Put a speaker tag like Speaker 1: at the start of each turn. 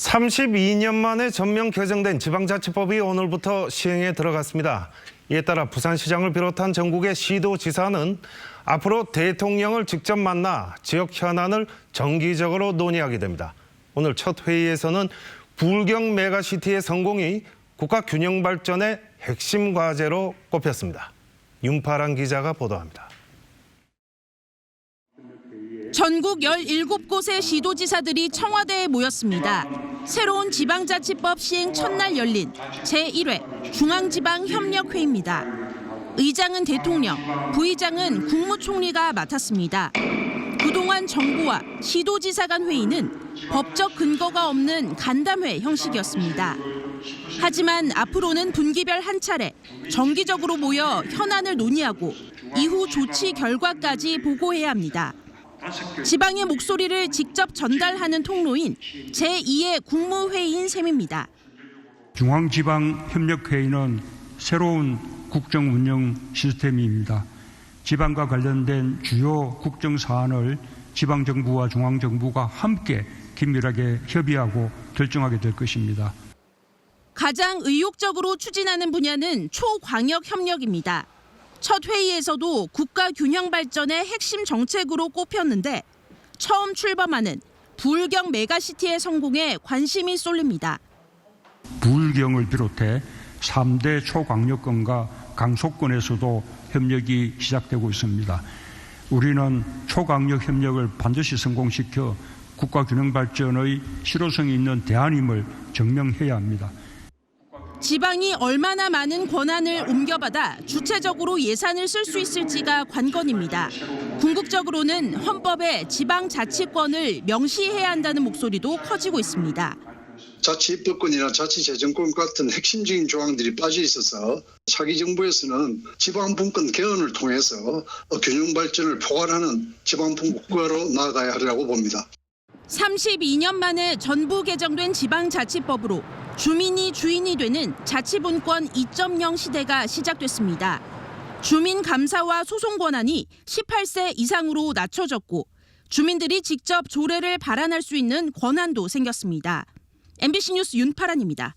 Speaker 1: 32년 만에 전면 개정된 지방자치법이 오늘부터 시행에 들어갔습니다. 이에 따라 부산시장을 비롯한 전국의 시도지사는 앞으로 대통령을 직접 만나 지역 현안을 정기적으로 논의하게 됩니다. 오늘 첫 회의에서는 불경 메가시티의 성공이 국가 균형 발전의 핵심 과제로 꼽혔습니다. 윤파란 기자가 보도합니다.
Speaker 2: 전국 17곳의 시도지사들이 청와대에 모였습니다. 새로운 지방자치법 시행 첫날 열린 제1회 중앙지방협력회의입니다. 의장은 대통령, 부의장은 국무총리가 맡았습니다. 그동안 정부와 시도지사 간 회의는 법적 근거가 없는 간담회 형식이었습니다. 하지만 앞으로는 분기별 한 차례 정기적으로 모여 현안을 논의하고 이후 조치 결과까지 보고해야 합니다. 지방의 목소리를 직접 전달하는 통로인 제2의 국무회의인 셈입니다.
Speaker 3: 중앙지방협력회의는 새로운 국정 운영 시스템입니다. 지방과 관련된 주요 국정 사안을 지방정부와 중앙정부가 함께 긴밀하게 협의하고 결정하게 될 것입니다.
Speaker 2: 가장 의욕적으로 추진하는 분야는 초광역 협력입니다. 첫 회의에서도 국가 균형 발전의 핵심 정책으로 꼽혔는데 처음 출범하는 불경 메가시티의 성공에 관심이 쏠립니다.
Speaker 3: 부울경을 비롯해 3대 초광역권과 강속권에서도 협력이 시작되고 있습니다. 우리는 초광역 협력을 반드시 성공시켜 국가 균형 발전의 실효성이 있는 대안임을 증명해야 합니다.
Speaker 2: 지방이 얼마나 많은 권한을 옮겨받아 주체적으로 예산을 쓸 수 있을지가 관건입니다. 궁극적으로는 헌법에 지방 자치권을 명시해야 한다는 목소리도 커지고 있습니다.
Speaker 4: 자치입법권이나 자치재정권 같은 핵심적인 조항들이 빠져 있어서 차기 정부에서는 지방분권 개헌을 통해서 균형 발전을 포괄하는 지방분권 국가로 나아가야 하리라고 봅니다.
Speaker 2: 32년 만에 전부 개정된 지방자치법으로 주민이 주인이 되는 자치분권 2.0 시대가 시작됐습니다. 주민 감사와 소송 권한이 18세 이상으로 낮춰졌고 주민들이 직접 조례를 발안할 수 있는 권한도 생겼습니다. MBC 뉴스 윤파란입니다.